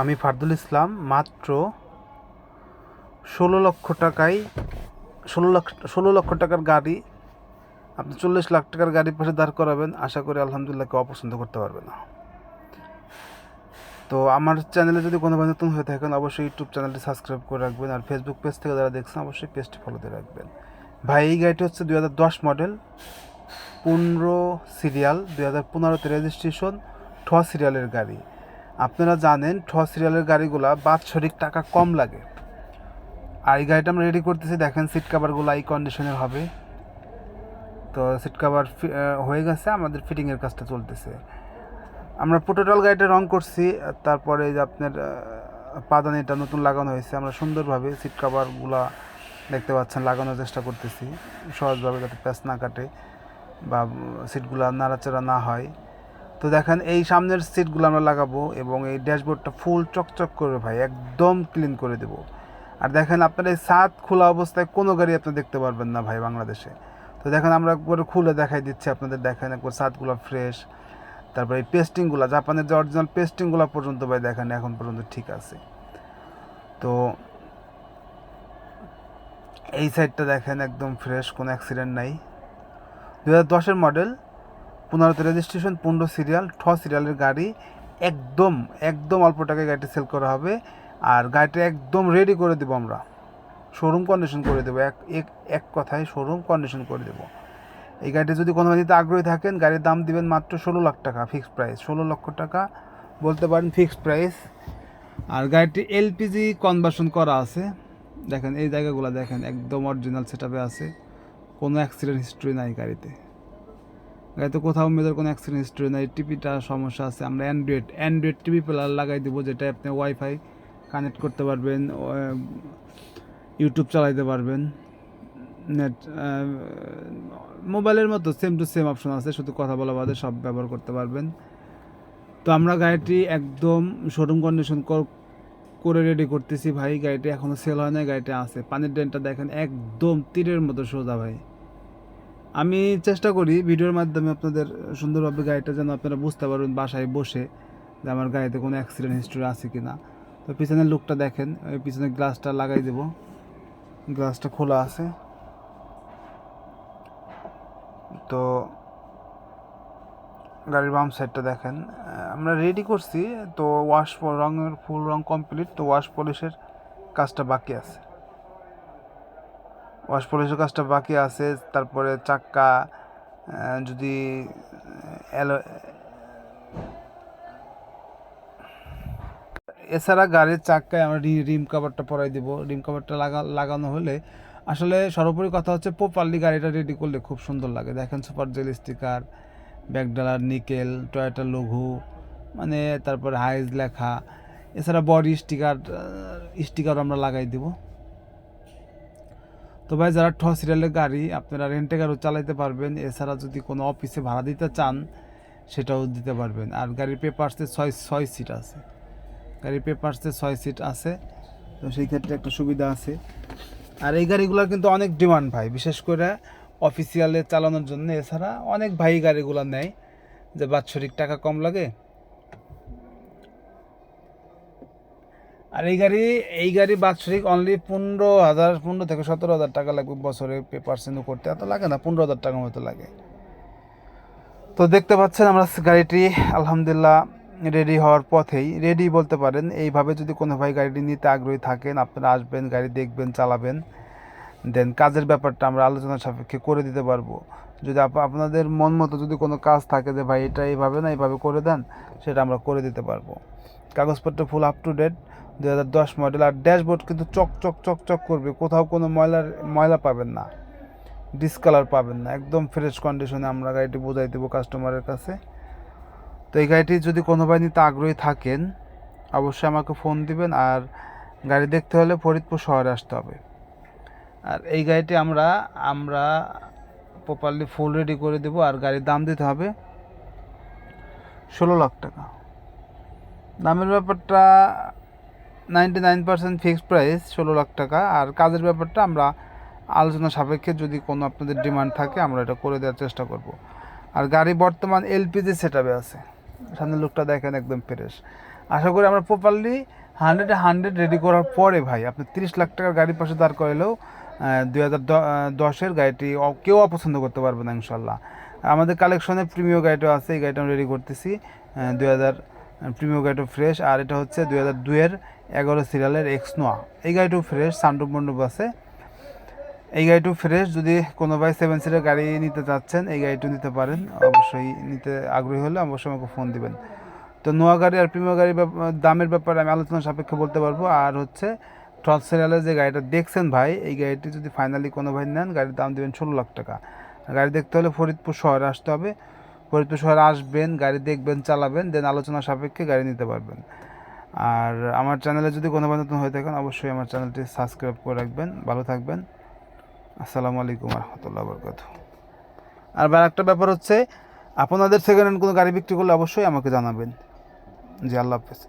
আমি ফারদুল ইসলাম, মাত্র ষোলো লক্ষ টাকায়, ষোলো লক্ষ ষোলো লক্ষ টাকার গাড়ি, আপনি চল্লিশ লাখ টাকার গাড়ি পাশে দাঁড় করাবেন, আশা করি আলহামদুলিল্লাহ কেউ অপছন্দ করতে পারবে না। তো আমার চ্যানেলে যদি কোনো নতুন হয়ে থাকেন, অবশ্যই ইউটিউব চ্যানেলটি সাবস্ক্রাইব করে রাখবেন, আর ফেসবুক পেজ থেকে যারা দেখছেন, অবশ্যই পেজটি ফলো দিয়ে রাখবেন। ভাই, এই গাড়িটি হচ্ছে দুই হাজার দশ মডেল পনেরো সিরিয়াল দুই হাজার পনেরোতে রেজিস্ট্রেশন ঠ সিরিয়ালের গাড়ি। আপনারা জানেন ঠ সিরিয়ালের গাড়িগুলা বাৎসরিক টাকা কম লাগে। আর এই গাড়িটা আমরা রেডি করতেছি দেখেন সিট কাভারগুলো এই কন্ডিশনের হবে। তো সিট কাভার হয়ে গেছে আমাদের ফিটিংয়ের কাজটা চলতেছে। আমরা পোটোটাল গাড়িটা রং করছি তারপরে যে আপনার আহ, পাদানিটা নতুন লাগানো হয়েছে আমরা সুন্দরভাবে সিট কাভারগুলা দেখতে পাচ্ছেন লাগানোর চেষ্টা করতেছি। সহজভাবে যাতে প্যাচ না কাটে বা সিটগুলো নাড়াচাড়া না হয়। তো দেখেন এই সামনের সিটগুলো আমরা লাগাবো এবং এই ড্যাশবোর্ডটা ফুল চকচক করবে ভাই, একদম ক্লিন করে দেবো। আর দেখেন আপনার এই ছাদ খোলা অবস্থায় কোনো গাড়ি আপনি দেখতে পারবেন না ভাই বাংলাদেশে। তো দেখেন আমরা একবার খুলে দেখাই দিচ্ছি আপনাদের, দেখেন একবার ছাদগুলো ফ্রেশ তারপরে এই পেস্টিংগুলো জাপানের যে অরিজিনাল পেস্টিংগুলো পর্যন্ত ভাই দেখেন এখন পর্যন্ত ঠিক আছে। তো এই সাইডটা দেখেন একদম ফ্রেশ কোনো অ্যাক্সিডেন্ট নাই। দু হাজার দশের মডেল পনেরোতে রেজিস্ট্রেশন পনেরো সিরিয়াল ঠ সিরিয়ালের গাড়ি, একদম একদম অল্প টাকায় গাড়িটি সেল করা হবে। আর গাড়িটা একদম রেডি করে দেবো আমরা। শোরুম কন্ডিশন করে দেবো। এক এক এক কথায় শোরুম কন্ডিশন করে দেবো। এই গাড়িটি যদি কোনো নিতে আগ্রহী থাকেন, গাড়ির দাম দিবেন মাত্র ষোলো লাখ টাকা ফিক্সড প্রাইস ষোলো লক্ষ টাকা বলতে পারেন ফিক্সড প্রাইস আর গাড়িটি এলপিজি কনভার্সন করা আছে। দেখেন, এই জায়গাগুলো দেখেন, একদম অরিজিনাল সেট আছে। কোনো অ্যাক্সিডেন্ট হিস্ট্রি নাই গাড়িতে। গাড়িতে কোথাও মেয়েদের কোনো অ্যাক্সিডেন্ট হিস্ট্রি নাই টিভিটা সমস্যা আছে। আমরা অ্যান্ড্রয়েড অ্যান্ড্রয়েড টিভি প্লার লাগাই দেবো যেটা আপনি ওয়াইফাই কানেক্ট করতে পারবেন ইউটিউব চালাইতে পারবেন নেট মোবাইলের মতো সেম টু সেম অপশন আছে, শুধু কথা বলা বাদে সব ব্যবহার করতে পারবেন। তো আমরা গাড়িটি একদম শোরুম কন্ডিশন করে রেডি করতেছি ভাই, গাড়িটি এখনও সেল হয় না গাড়িটা আছে। পানির ড্রেনটা দেখেন একদম তীরের মতো সোজা ভাই। আমি চেষ্টা করি ভিডিওর মাধ্যমে আপনাদের সুন্দরভাবে গাড়িটা যেন আপনারা বুঝতে পারবেন বাসায় বসে যে আমার গাড়িতে কোনো অ্যাক্সিডেন্ট হিস্ট্রি আছে কি না তো পিছনের লুকটা দেখেন, ওই পিছনের গ্লাসটা লাগাই দেব। গ্লাসটা খোলা আছে। তো গাড়ির বাম সাইডটা দেখেন। আমরা রেডি করছি, তো ওয়াশ রঙের ফুল রং কমপ্লিট তো ওয়াশ পলিশের কাজটা বাকি আছে। ওয়াশ পলিশের কাজটা বাকি আছে, তারপরে চাক্কা যদি অ্যালো, এছাড়া গাড়ির চাক্কায় আমরা রিম কাভারটা পরাই দিব। রিম কাভারটা লাগা, লাগানো হলে আসলে সর্বোপরি কথা হচ্ছে প্রপারলি গাড়িটা রেডি করলে খুব সুন্দর লাগে। দেখেন সুপার জেল স্টিকার ব্যাকডালার নিকেল, টয়োটা লঘু মানে তারপরে হাইজ লেখা। এছাড়া বডি স্টিকার স্টিকার আমরা লাগাই দিব। তো ভাই, যারা ঠ সিরিয়ালের গাড়ি, আপনারা রেন্টে গাড়িও চালাইতে পারবেন। এছাড়া যদি কোনো অফিসে ভাড়া দিতে চান, সেটাও দিতে পারবেন। আর গাড়ির পেপারসে ছয় ছয় সিট আছে। গাড়ির পেপারসে ছয় সিট আছে। তো সেই ক্ষেত্রে একটা সুবিধা আছে। আর এই গাড়িগুলোর কিন্তু অনেক ডিমান্ড ভাই। বিশেষ করে অফিসিয়ালে চালানোর জন্য। এছাড়া অনেক ভাই গাড়িগুলো নেয়, যে বাৎসরিক টাকা কম লাগে। আর এই গাড়ি এই গাড়ি বাৎসরিক অনলি পনেরো হাজার, পনেরো থেকে সতেরো হাজার টাকা লাগবে বছরে পেপার সেন্ড করতে। এত লাগে না, পনেরো হাজার টাকার মতো লাগে। তো দেখতে পাচ্ছেন আমরা গাড়িটি আলহামদুলিল্লাহ রেডি হওয়ার পথেই। রেডি বলতে পারেন, এইভাবে যদি কোনো ভাই গাড়িটি নিতে আগ্রহী থাকেন, আপনারা আসবেন, গাড়ি দেখবেন, চালাবেন। দেন কাজের ব্যাপারটা আমরা আলোচনা সাপেক্ষে করে দিতে পারব। যদি আপ- আপনাদের মন মতো যদি কোনো কাজ থাকে যে, ভাই, এটা এইভাবে না, এইভাবে করে দেন, সেটা আমরা করে দিতে পারব। কাগজপত্র ফুল আপ টু ডেট দু হাজার দশ মডেল আর ড্যাশবোর্ড কিন্তু চক চক চক চক করবে। কোথাও কোনো ময়লার, ময়লা পাবেন না। ডিসকালার পাবেন না। একদম ফ্রেশ কন্ডিশনে আমরা গাড়িটি বোঝাই দেবো কাস্টমারের কাছে। তো এই গাড়িটি যদি কোনো ভাই নিতে আগ্রহী থাকেন, অবশ্যই আমাকে ফোন দিবেন, আর গাড়ি দেখতে হলে ফরিদপুর শহরে আসতে হবে। আর এই গাড়িটি আমরা আমরা প্রপারলি ফুল রেডি করে দেবো, আর গাড়ির দাম দিতে হবে ষোলো লাখ টাকা। দামের ব্যাপারটা ninety nine percent fixed price ষোলো লাখ টাকা। আর কাজের ব্যাপারটা আমরা আলোচনা সাপেক্ষে যদি কোনো আপনাদের ডিমান্ড থাকে, আমরা এটা করে দেওয়ার চেষ্টা করব। আর গাড়ি বর্তমান এলপিজি সেট আছে। সামনের লুকটা দেখেন একদম ফ্রেশ আশা করি আমরা প্রপারলি হান্ড্রেডে হান্ড্রেড রেডি করার পরে ভাই, আপনি তিরিশ লাখ টাকার গাড়ির পাশে দাঁড় করালেও দুই হাজার দশের গাড়িটি কেউ অপছন্দ করতে পারবে না ইনশাল্লাহ। আমাদের কালেকশনে প্রিমিয় গাড়িটাও আছে, এই গাড়িটা আমি রেডি করতেছি দুই হাজার প্রিমিয় গাড়িটা ফ্রেশ আর এটা হচ্ছে দুই হাজার দুইয়ের এগারো সিরিয়ালের এক্স নোয়া এই গাড়িটাও ফ্রেশ সান্ডুপ মন্ডপ আছে। এই গাড়িটাও ফ্রেশ যদি কোনো ভাই সেভেন সিটের গাড়ি নিতে চাচ্ছেন, এই গাড়িটাও নিতে পারেন। অবশ্যই নিতে আগ্রহী হলে অবশ্যই আমাকে ফোন দিবেন। তো নোয়া গাড়ি আর প্রিমিয়ার গাড়ির দামের ব্যাপারে আমি আলোচনা সাপেক্ষে বলতে পারব। আর হচ্ছে ট্রস সিরিয়ালের যে গাড়িটা দেখছেন ভাই, এই গাড়িটি যদি ফাইনালি কোনো ভাই নেন, গাড়ির দাম দেবেন ষোলো লাখ টাকা। গাড়ি দেখতে হলে ফরিদপুর শহরে আসতে হবে। ফরিদপুর শহরে আসবেন, গাড়ি দেখবেন, চালাবেন দেন আলোচনা সাপেক্ষে গাড়ি নিতে পারবেন। আর আমার চ্যানেলে যদি কোনো নতুন হয়ে থাকেন, অবশ্যই আমার চ্যানেলটি সাবস্ক্রাইব করে রাখবেন। ভালো থাকবেন। আসসালামু আলাইকুম রহমতুল্লাহ বরকত আর আর একটা ব্যাপার হচ্ছে, আপনাদের সেকেন্ড হ্যান্ড কোনো গাড়ি বিক্রি করলে অবশ্যই আমাকে জানাবেন। জি, আল্লাহ হাফেজ।